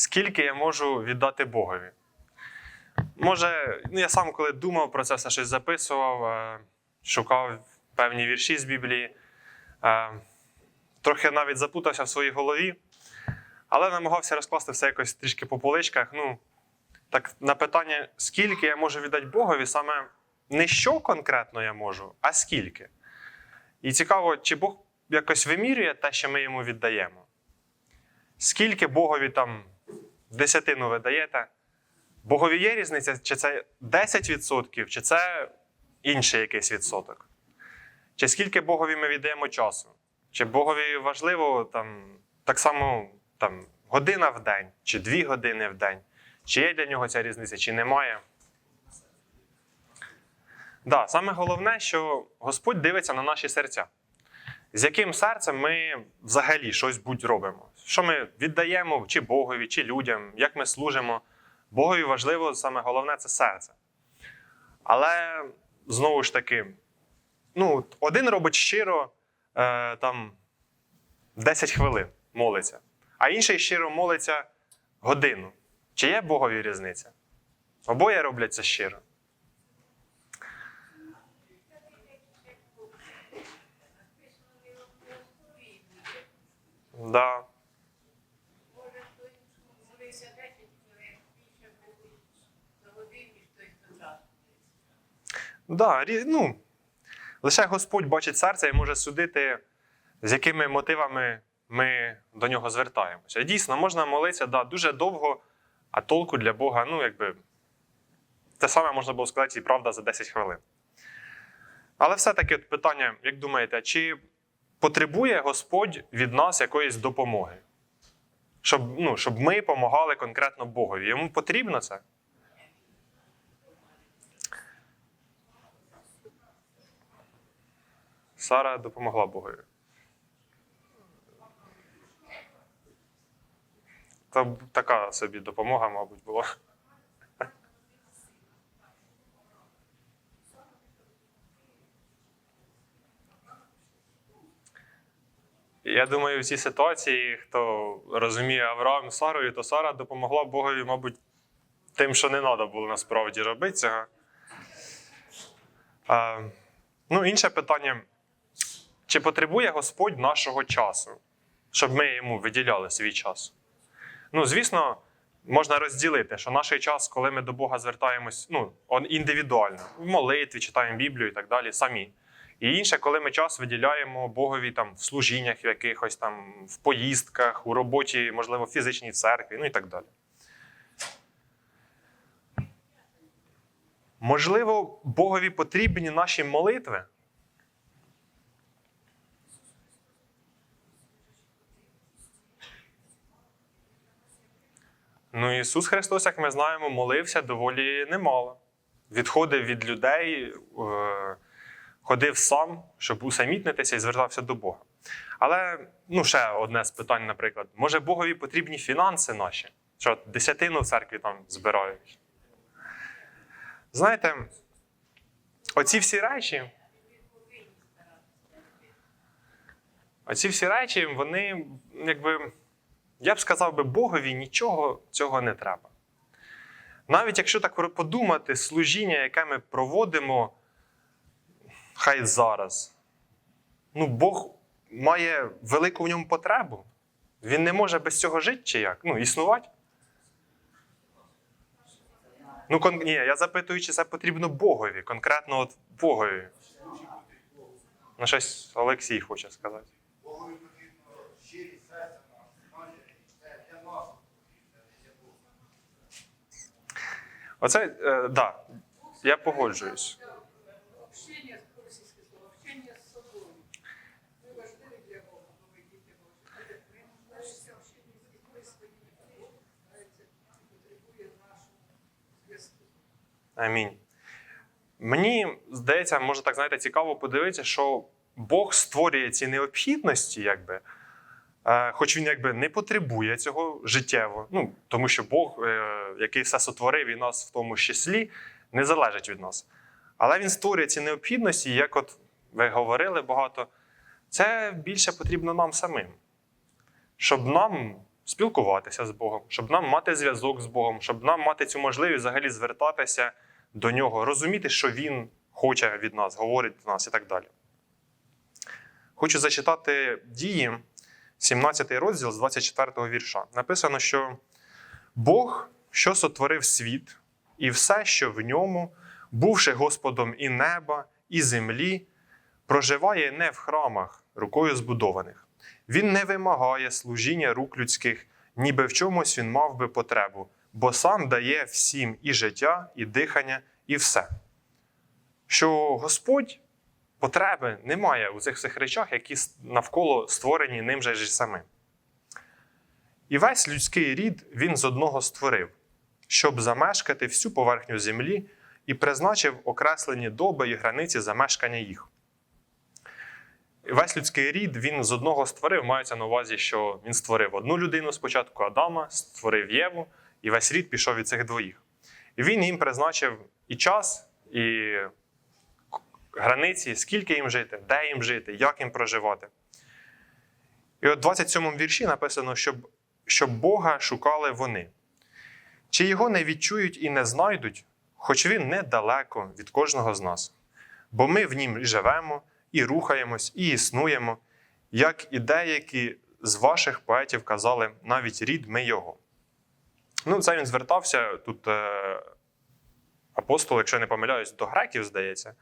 скільки я можу віддати Богові. Може, ну я сам коли думав про це, все щось записував, е, шукав певні вірші з Біблії, е, трохи навіть запутався в своїй голові, але намагався розкласти все якось трішки по поличках. Ну, так на питання, скільки я можу віддати Богові, саме не що конкретно я можу, а скільки. І цікаво, чи Бог якось вимірює те, що ми йому віддаємо. Скільки Богові там десятину ви даєте? Богові є різниця, чи це 10%, чи це інший якийсь відсоток? Чи скільки Богові ми віддаємо часу? Чи Богові важливо там, так само там, година в день, чи дві години в день? Чи є для нього ця різниця, чи немає? Да, саме головне, що Господь дивиться на наші серця. З яким серцем ми взагалі щось будь робимо? Що ми віддаємо чи Богові, чи людям, як ми служимо? Богові важливо, саме головне це серце. Але знову ж таки, ну, один робить щиро е, там 10 хвилин молиться, а інший щиро молиться годину. Чи є Богові різниця? Обоє роблять це щиро. Да. Може, хтось молився 10 хвилин, більше Богу за годину, ніж той, хто час. Да, ну, лише Господь бачить серце і може судити, з якими мотивами ми до нього звертаємося. Дійсно, можна молитися да, дуже довго, а толку для Бога, ну, якби. Те саме можна було сказати і правда за 10 хвилин. Але все-таки питання, як думаєте, чи потребує Господь від нас якоїсь допомоги? Щоб, ну, щоб ми допомагали конкретно Богові. Йому потрібно це? Сара допомогла Богові. Та така собі допомога, мабуть, була. Я думаю, в цій ситуації, хто розуміє Авраам Сарою, то Сара допомогла Богові, мабуть, тим, що не треба було насправді робити цього. А, ну, інше питання: чи потребує Господь нашого часу, щоб ми йому виділяли свій час? Ну, звісно, можна розділити, що наш час, коли ми до Бога звертаємось ну, індивідуально, в молитві, читаємо Біблію і так далі, самі. І інше, коли ми час виділяємо Богові там, в служіннях, якихось там, в поїздках, у роботі, можливо, в фізичній церкві, ну і так далі. Можливо, Богові потрібні наші молитви. Ну, Ісус Христос, як ми знаємо, молився доволі немало. Відходив від людей, е, ходив сам, щоб усамітнитися і звертався до Бога. Але ну, ще одне з питань, наприклад, може Богові потрібні фінанси наші, що десятину в церкві там збирають. Знаєте, оці всі речі. Оці всі речі, вони, якби, я б сказав би, Богові нічого цього не треба. Навіть якщо так подумати, служіння, яке ми проводимо, хай зараз. Ну, Бог має велику в ньому потребу. Він не може без цього жити чи як? Ну, існувати. Ну, кон... ні, я запитую, чи це потрібно Богові, конкретно от Богові. Ну, щось Олексій хоче сказати. Богові потрібно щирість серця нашого, це для нас потрібно, не для Бога. Оце, е, да, я погоджуюсь. Общення, російське слово, общення з собою. Ми важливі для Бога, бо ви діти Божі. Але ми нуждаємося в общенні з дітьми своїми. Це потребує нашого зв'язку. Амінь. Мені здається, може так знаєте, цікаво подивитися, що Бог створює ці необхідності, якби, е, хоч він якби не потребує цього життєво. Ну, тому що Бог, е, який все сотворив і нас в тому числі, не залежить від нас. Але він створює ці необхідності, як от ви говорили багато, це більше потрібно нам самим. Щоб нам спілкуватися з Богом, щоб нам мати зв'язок з Богом, щоб нам мати цю можливість взагалі звертатися до нього, розуміти, що Він хоче від нас, говорить до нас і так далі. Хочу зачитати дії, 17 розділ з 24 вірша. Написано, що Бог, що сотворив світ, і все, що в ньому, бувши Господом і неба, і землі, проживає не в храмах, рукою збудованих. Він не вимагає служіння рук людських, ніби в чомусь він мав би потребу, бо сам дає всім і життя, і дихання, і все. Що Господь потреби немає у цих всіх речах, які навколо створені ним же ж самим. І весь людський рід він з одного створив, щоб замешкати всю поверхню землі і призначив окреслені доби і границі замешкання їх. І Весь людський рід він з одного створив, мається на увазі, що він створив одну людину спочатку Адама, створив Єву, і весь рід пішов від цих двоїх. І він їм призначив і час, і границі, скільки їм жити, де їм жити, як їм проживати. І от в 27 вірші написано, щоб, щоб Бога шукали вони. Чи його не відчують і не знайдуть, хоч він недалеко від кожного з нас. Бо ми в нім і живемо, і рухаємось, і існуємо, як і деякі з ваших поетів казали, навіть рід ми його. Ну, це він звертався тут е, апостол, якщо не помиляюсь, до греків, здається.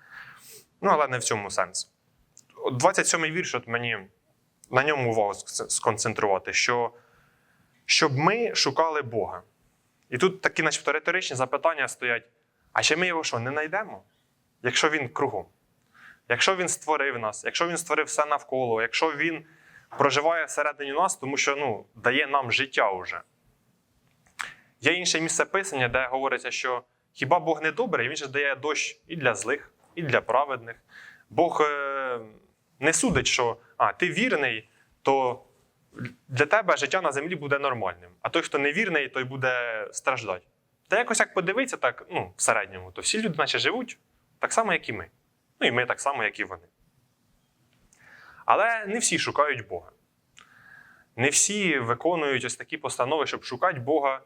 Ну, але не в цьому сенс. 27-й вірш, от мені на ньому увагу сконцентрувати, що щоб ми шукали Бога. І тут такі, начебто, риторичні запитання стоять: а чи ми його що, не знайдемо? Якщо він кругом? Якщо він створив нас, якщо він створив все навколо, якщо він проживає всередині нас, тому що ну, дає нам життя вже. Є інше місце писання, де говориться, що хіба Бог не добрий, він же дає дощ і для злих, і для праведних. Бог е, не судить, що а, ти вірний, то для тебе життя на землі буде нормальним. А той, хто не вірний, той буде страждати. Та якось як подивитися, так, ну, в середньому, то всі люди, наче живуть так само, як і ми. Ну і ми так само, як і вони. Але не всі шукають Бога. Не всі виконують ось такі постанови, щоб шукати Бога,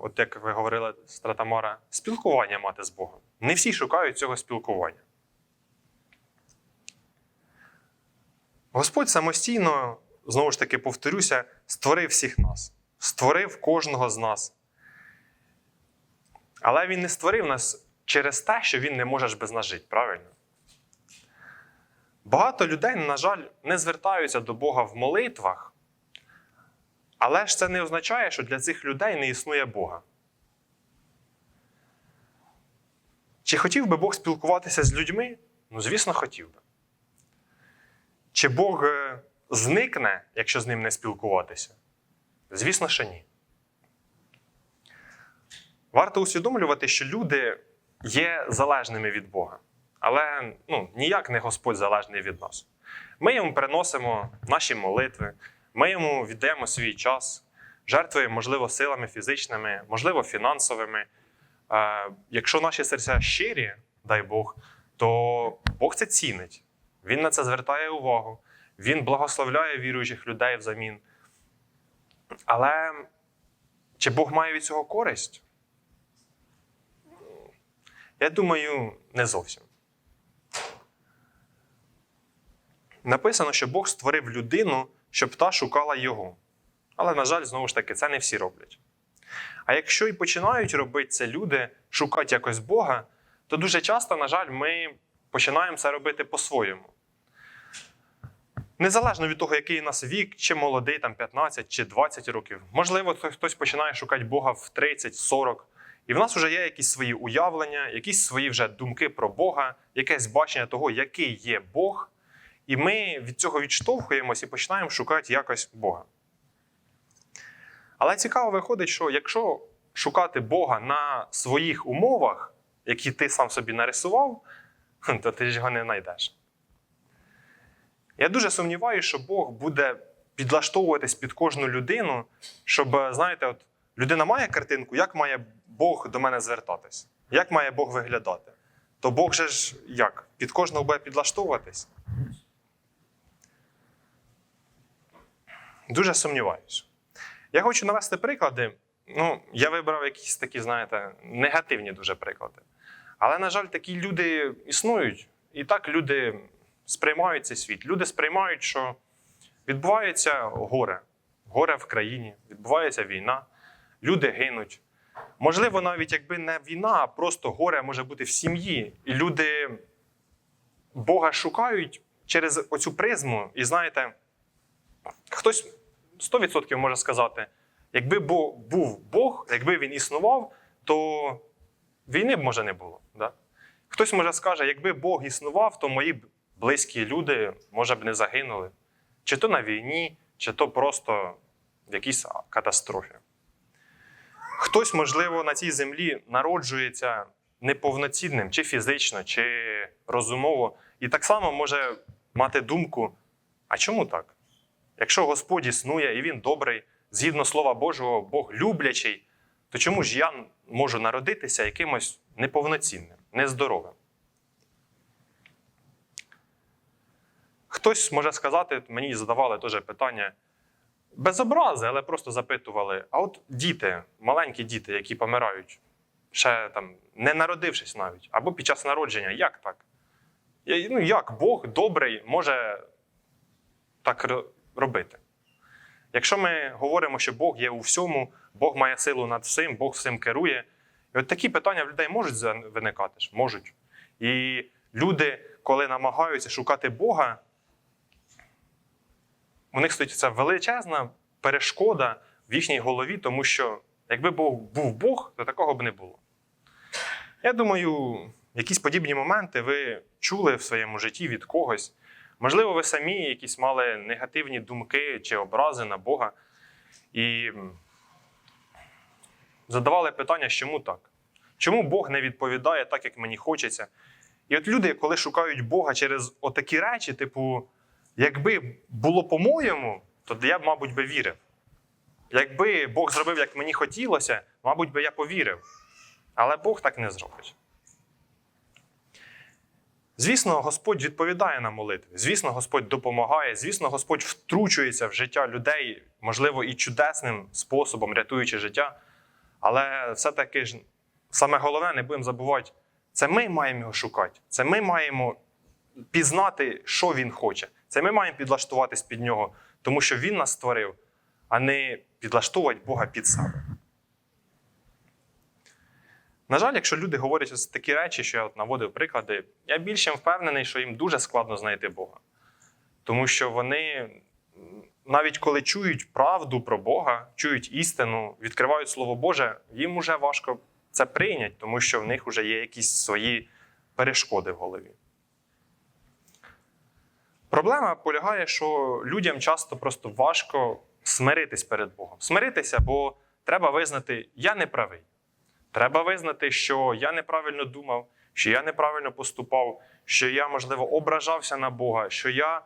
от як ви говорили, Стратамара, спілкування мати з Богом. Не всі шукають цього спілкування. Господь самостійно, знову ж таки, повторюся, створив всіх нас, створив кожного з нас. Але Він не створив нас через те, що Він не може ж без нас жити, правильно? Багато людей, на жаль, не звертаються до Бога в молитвах, але ж це не означає, що для цих людей не існує Бога. Чи хотів би Бог спілкуватися з людьми? Ну, звісно, хотів би. Чи Бог е, зникне, якщо з ним не спілкуватися? Звісно, що ні. Варто усвідомлювати, що люди є залежними від Бога. Але ну, ніяк не Господь залежний від нас. Ми йому приносимо наші молитви, ми йому віддаємо свій час, жертвуємо, можливо, силами фізичними, можливо, фінансовими. Е, якщо наші серця щирі, дай Бог, то Бог це цінить. Він на це звертає увагу, він благословляє віруючих людей взамін. Але чи Бог має від цього користь? Я думаю, не зовсім. Написано, що Бог створив людину, щоб та шукала його. Але, на жаль, знову ж таки, це не всі роблять. А якщо і починають робити це люди, шукати якось Бога, то дуже часто, на жаль, ми починаємо це робити по-своєму. Незалежно від того, який у нас вік, чи молодий, там 15 чи 20 років. Можливо, хтось- починає шукати Бога в 30-40. І в нас вже є якісь свої уявлення, якісь свої вже думки про Бога, якесь бачення того, який є Бог. І ми від цього відштовхуємось і починаємо шукати якось Бога. Але цікаво виходить, що якщо шукати Бога на своїх умовах, які ти сам собі нарисував, то ти ж його не знайдеш. Я дуже сумніваюся, що Бог буде підлаштовуватись під кожну людину, щоб, знаєте, от людина має картинку, як має Бог до мене звертатись, як має Бог виглядати. То Бог же ж як? Під кожного буде підлаштовуватись? Дуже сумніваюся. Я хочу навести приклади. Ну, я вибрав якісь такі, знаєте, негативні дуже приклади. Але, на жаль, такі люди існують. І так люди сприймають цей світ. Люди сприймають, що відбувається горе. Горе в країні, відбувається війна, люди гинуть. Можливо, навіть якби не війна, а просто горе може бути в сім'ї. І люди Бога шукають через оцю призму. І знаєте, хтось 100% може сказати: якби був Бог, якби він існував, то війни б може не було. Да? Хтось може скаже, якби Бог існував, то мої близькі люди, може б, не загинули. Чи то на війні, чи то просто в якійсь катастрофі. Хтось, можливо, на цій землі народжується неповноцінним, чи фізично, чи розумово, і так само може мати думку: а чому так? Якщо Господь існує і Він добрий, згідно Слова Божого, Бог люблячий, то чому ж я можу народитися якимось неповноцінним, нездоровим? Хтось може сказати, мені задавали теж питання без образи, але просто запитували: а от діти, маленькі діти, які помирають, ще там не народившись навіть, або під час народження, як так? Я- Ну, як Бог добрий може так робити? Якщо ми говоримо, що Бог є у всьому, Бог має силу над всім, Бог всім керує. І от такі питання в людей можуть виникати ж? Можуть. І люди, коли намагаються шукати Бога, у них стоїть ця величезна перешкода в їхній голові, тому що якби Бог був Бог, то такого б не було. Я думаю, якісь подібні моменти ви чули в своєму житті від когось. Можливо, ви самі якісь мали негативні думки чи образи на Бога і задавали питання, чому так? Чому Бог не відповідає так, як мені хочеться? І от люди, коли шукають Бога через отакі речі, типу, якби було по-моєму, то я б, мабуть, би вірив. Якби Бог зробив, як мені хотілося, мабуть, би я повірив. Але Бог так не зробить. Звісно, Господь відповідає на молитви. Звісно, Господь допомагає. Звісно, Господь втручується в життя людей, можливо, і чудесним способом, рятуючи життя. Але все-таки ж саме головне, не будемо забувати, це ми маємо його шукати. Це ми маємо пізнати, що він хоче. Це ми маємо підлаштуватись під нього, тому що він нас створив, а не підлаштовувати Бога під себе. На жаль, якщо люди говорять ось такі речі, що я от наводив приклади, я більш чим впевнений, що їм дуже складно знайти Бога. Тому що вони, навіть коли чують правду про Бога, чують істину, відкривають Слово Боже, їм уже важко це прийняти, тому що в них вже є якісь свої перешкоди в голові. Проблема полягає, що людям часто просто важко смиритись перед Богом. Смиритися, бо треба визнати, я не правий. Треба визнати, що я неправильно думав, що я неправильно поступав, що я, можливо, ображався на Бога, що я.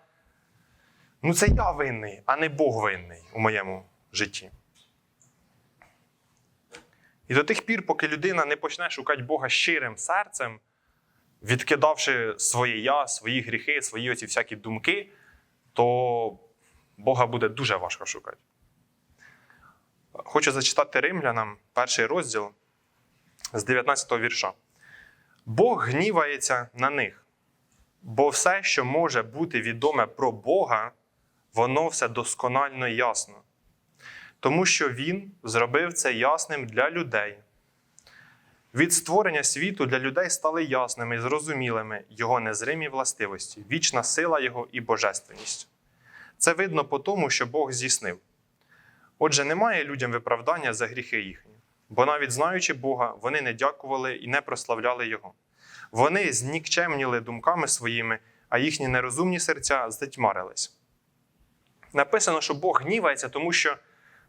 Ну, це я винний, а не Бог винний у моєму житті. І до тих пір, поки людина не почне шукати Бога щирим серцем, відкидавши своє я, свої гріхи, свої оці всякі думки, то Бога буде дуже важко шукати. Хочу зачитати римлянам перший розділ з 19 вірша. Бог гнівається на них, бо все, що може бути відоме про Бога, воно все досконально ясно. Тому що Він зробив це ясним для людей. Від створення світу для людей стали ясними і зрозумілими його незримі властивості, вічна сила Його і божественність. Це видно по тому, що Бог здійснив. Отже, немає людям виправдання за гріхи їхні, бо навіть знаючи Бога, вони не дякували і не прославляли Його. Вони знікчемніли думками своїми, а їхні нерозумні серця затьмарились. Написано, що Бог гнівається, тому що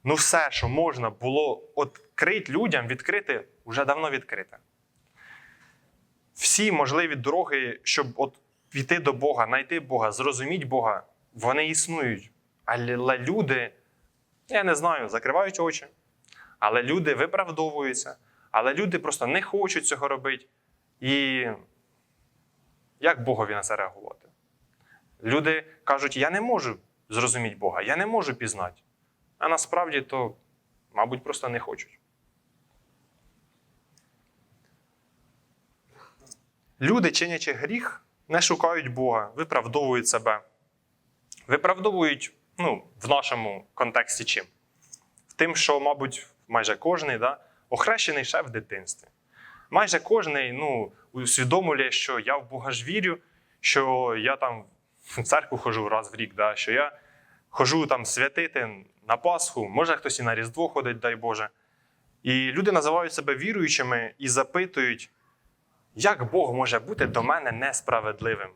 ну все, що можна було відкрити людям, відкрити, вже давно відкрите. Всі можливі дороги, щоб от піти до Бога, знайти Бога, зрозуміти Бога, вони існують. Але люди, я не знаю, закривають очі. Але люди виправдовуються, але люди просто не хочуть цього робити. І як Богові на це реагувати? Люди кажуть, я не можу зрозуміти Бога, я не можу пізнати. А насправді то Мабуть, просто не хочуть. Люди, чинячи гріх, не шукають Бога, виправдовують себе. Виправдовують, ну, в нашому контексті чим? В тим, що, мабуть, майже кожний да, охрещений ще в дитинстві. Майже кожний ну, усвідомлює, що я в Бога ж вірю, що я там в церкву хожу раз в рік, да, що я хожу там святити на Пасху, може хтось і на Різдво ходить, дай Боже. І люди називають себе віруючими і запитують, як Бог може бути до мене несправедливим,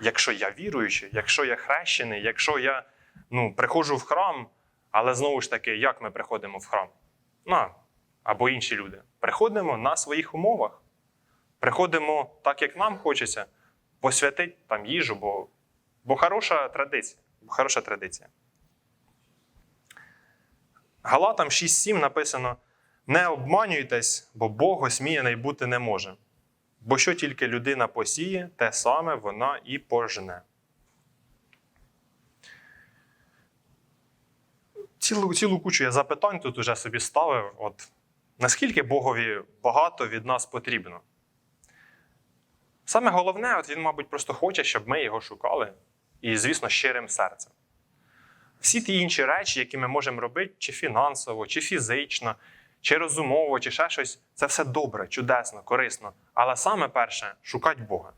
якщо я віруючий, якщо я хрещений, якщо я ну, приходжу в храм, але знову ж таки, як ми приходимо в храм? Ну, або інші люди. Приходимо на своїх умовах. Приходимо так, як нам хочеться, посвятити там їжу, бо, бо хороша традиція. Бо хороша традиція. Галатам 6.7 написано: не обманюйтесь, бо Бог осміяний бути не може. Бо що тільки людина посіє, те саме вона і пожне. Цілу, цілу кучу я запитань тут уже собі ставив. От, наскільки Богові багато від нас потрібно? Саме головне, от він, мабуть, просто хоче, щоб ми його шукали, і, звісно, щирим серцем. Всі ті інші речі, які ми можемо робити, чи фінансово, чи фізично, чи розумово, чи ще щось, це все добре, чудесно, корисно. Але саме перше шукати Бога.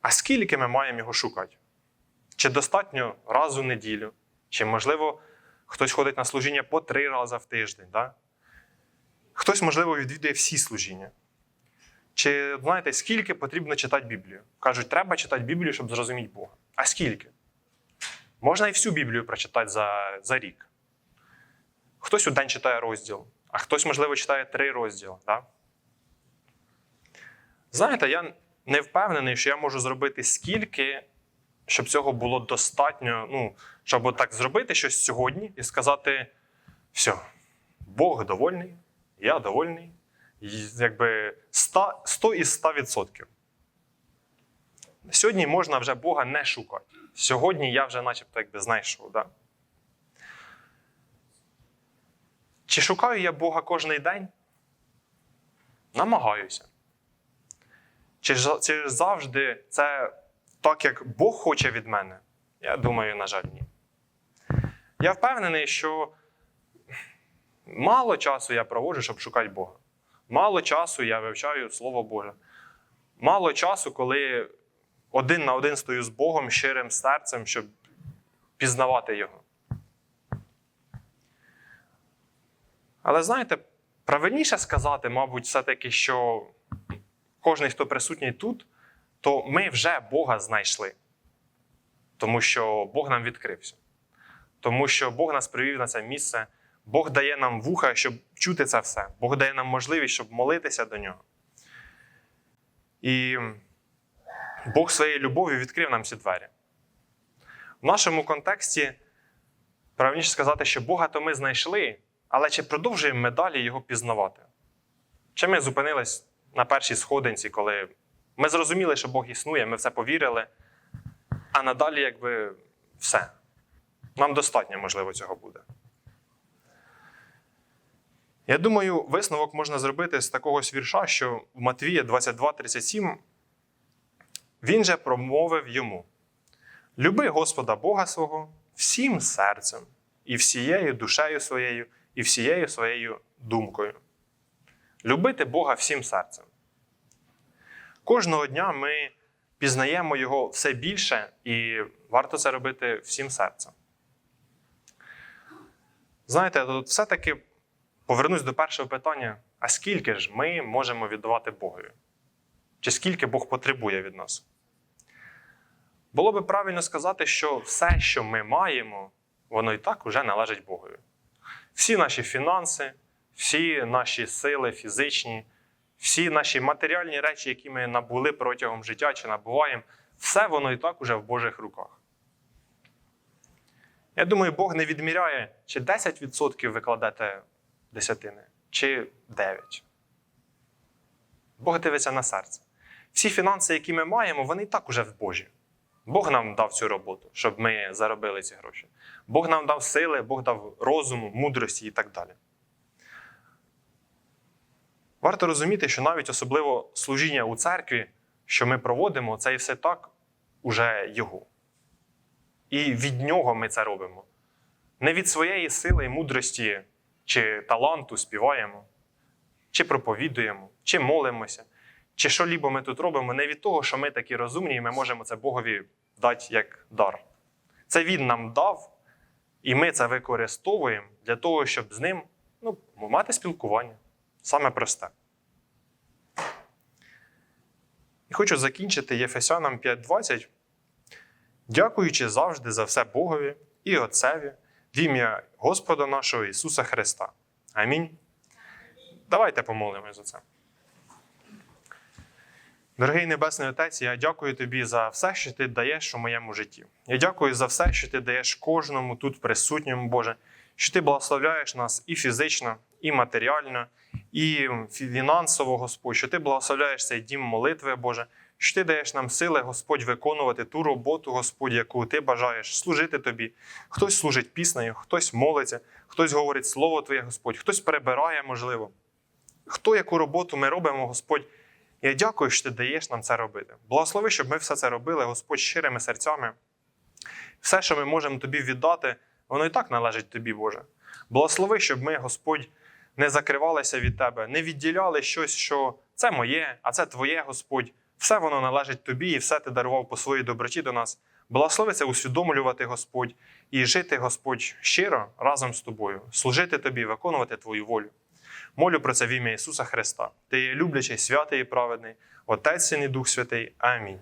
А скільки ми маємо його шукати? Чи достатньо раз у неділю? Чи, можливо, хтось ходить на служіння по три рази в тиждень? Да? Хтось, можливо, відвідує всі служіння. Чи знаєте, скільки потрібно читати Біблію? Кажуть, треба читати Біблію, щоб зрозуміти Бога. А скільки? Можна і всю Біблію прочитати за, за рік. Хтось у день читає розділ, а хтось, можливо, читає три розділи. Да? Знаєте, я не впевнений, що я можу зробити скільки, щоб цього було достатньо, ну, щоб так зробити щось сьогодні і сказати: все, Бог довольний, я довольний. Якби 100, 100 із 100 відсотків. Сьогодні можна вже Бога не шукати. Сьогодні я вже начебто якби знайшов. Да? Чи шукаю я Бога кожен день? Намагаюся. Чи, чи завжди це так, як Бог хоче від мене? Я думаю, на жаль, ні. Я впевнений, що мало часу я проводжу, щоб шукати Бога. Мало часу я вивчаю Слово Боже. Мало часу, коли один на один стою з Богом щирим серцем, щоб пізнавати Його. Але знаєте, правильніше сказати, мабуть, все-таки, що кожен, хто присутній тут, то ми вже Бога знайшли. Тому що Бог нам відкрився. Тому що Бог нас привів на це місце. Бог дає нам вуха, щоб чути це все. Бог дає нам можливість, щоб молитися до нього. І Бог своєю любов'ю відкрив нам ці двері. В нашому контексті правильніше сказати, що Бога то ми знайшли, але чи продовжуємо ми далі його пізнавати? Чи ми зупинились на першій сходинці, коли ми зрозуміли, що Бог існує, ми в це повірили, а надалі, якби все. Нам достатньо, можливо, цього буде. Я думаю, висновок можна зробити з такого вірша, що в Матвія 22:37 він же промовив йому: Люби Господа Бога свого всім серцем, і всією душею своєю, і всією своєю думкою. Любити Бога всім серцем. Кожного дня ми пізнаємо Його все більше, і варто це робити всім серцем. Знаєте, тут все-таки повернусь до першого питання: а скільки ж ми можемо віддавати Богові? Чи скільки Бог потребує від нас? Було би правильно сказати, що все, що ми маємо, воно і так уже належить Богові. Всі наші фінанси, всі наші сили фізичні, всі наші матеріальні речі, які ми набули протягом життя чи набуваємо, все воно і так уже в Божих руках. Я думаю, Бог не відміряє, чи 10% ви кладете десятини, чи 9%. Бог дивиться на серце. Всі фінанси, які ми маємо, вони і так уже в Божі. Бог нам дав цю роботу, щоб ми заробили ці гроші. Бог нам дав сили, Бог дав розуму, мудрості і так далі. Варто розуміти, що навіть особливо служіння у церкві, що ми проводимо, це і все так уже Його. І від нього ми це робимо. Не від своєї сили і мудрості чи таланту співаємо, чи проповідуємо, чи молимося, чи що лібо ми тут робимо, не від того, що ми такі розумні, і ми можемо це Богові дати як дар. Це Він нам дав, і ми це використовуємо для того, щоб з ним ну, мати спілкування. Саме просте. І хочу закінчити Єфесянам 5.20, дякуючи завжди за все Богові і Отцеві в ім'я Господа нашого Ісуса Христа. Амінь. Давайте помолимось за це. Дорогий Небесний Отець, я дякую тобі за все, що ти даєш у моєму житті. Я дякую за все, що ти даєш кожному тут присутньому, Боже, що ти благословляєш нас і фізично, і матеріально, і фінансово, Господь, що ти благословляєш цей дім молитви, Боже, що ти даєш нам сили, Господь, виконувати ту роботу, Господь, яку ти бажаєш служити тобі. Хтось служить піснею, хтось молиться, хтось говорить Слово Твоє, Господь, хтось перебирає, можливо. Хто яку роботу ми робимо, Господь. Я дякую, що ти даєш нам це робити. Благослови, щоб ми все це робили, Господь, щирими серцями. Все, що ми можемо тобі віддати, воно і так належить тобі, Боже. Благослови, щоб ми, Господь, не закривалися від тебе, не відділяли щось, що це моє, а це твоє, Господь. Все воно належить тобі, і все ти дарував по своїй доброті до нас. Благослови це усвідомлювати, Господь, і жити, Господь, щиро разом з тобою, служити тобі, виконувати твою волю. Молю про це в ім'я Ісуса Христа. Ти є люблячий, святий і праведний, Отець Син і Дух Святий. Амінь.